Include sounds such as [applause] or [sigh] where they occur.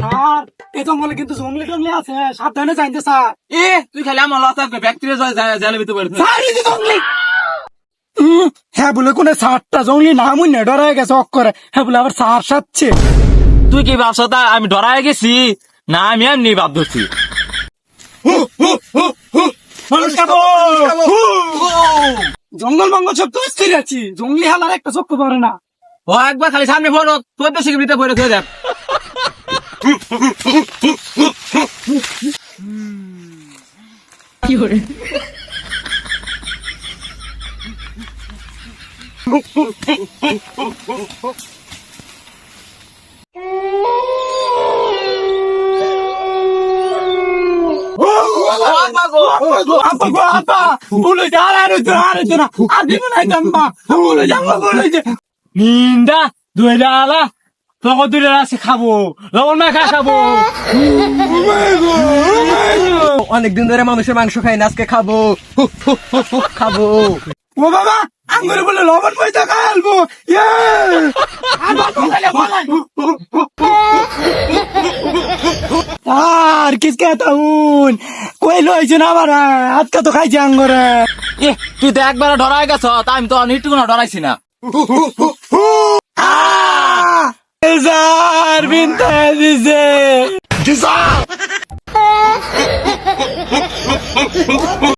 Sir এই জঙ্গলে কিন্তু জঙ্গলি টঙ্গলি আছে সাবধানে যাইতে স্যার। এ তুই খালি আমার ব্যাকটেরিয়া জালে ভিতরে পারবি জঙ্গলি। হ্যাঁ বলে কোনে সারটা জঙ্গলি না মুই না ডরাই গেছে অক করে। হ্যাঁ বলে আবার সার সাচ্ছে তুই কি ভাবছ তা আমি ডরাই গেছি? না আমি এমনি ভাব ধরছি। জঙ্গল মঙ্গল সব তো স্থির আছি। জঙ্গলি হালার একটা চক্ক পড়ে না। ও একবার খালি সামনে পড়ো তোর তো সিকিউরিটি পড়ে খেয়ে দেখ। বলে যে নিন্দা দুই ডালা তখন দুই ডালা সে খাব লবণ না খা খাব। অনেকদিন ধরে মানুষের মাংস খাই না আজকে খাব। খাব। ও বাবা আঙ্গুরে বলে লবণ পয়সা খাইলবো ইয়ে! আর কিসকে তাউন কই লইছে না আবার আজকে তো খাইছে আঙ্গুরে। এ তুই তো একবার ডরাই গেছ তা আমি তো অনেকটু না ডরাইছি না। বিনতে দিছে [laughs]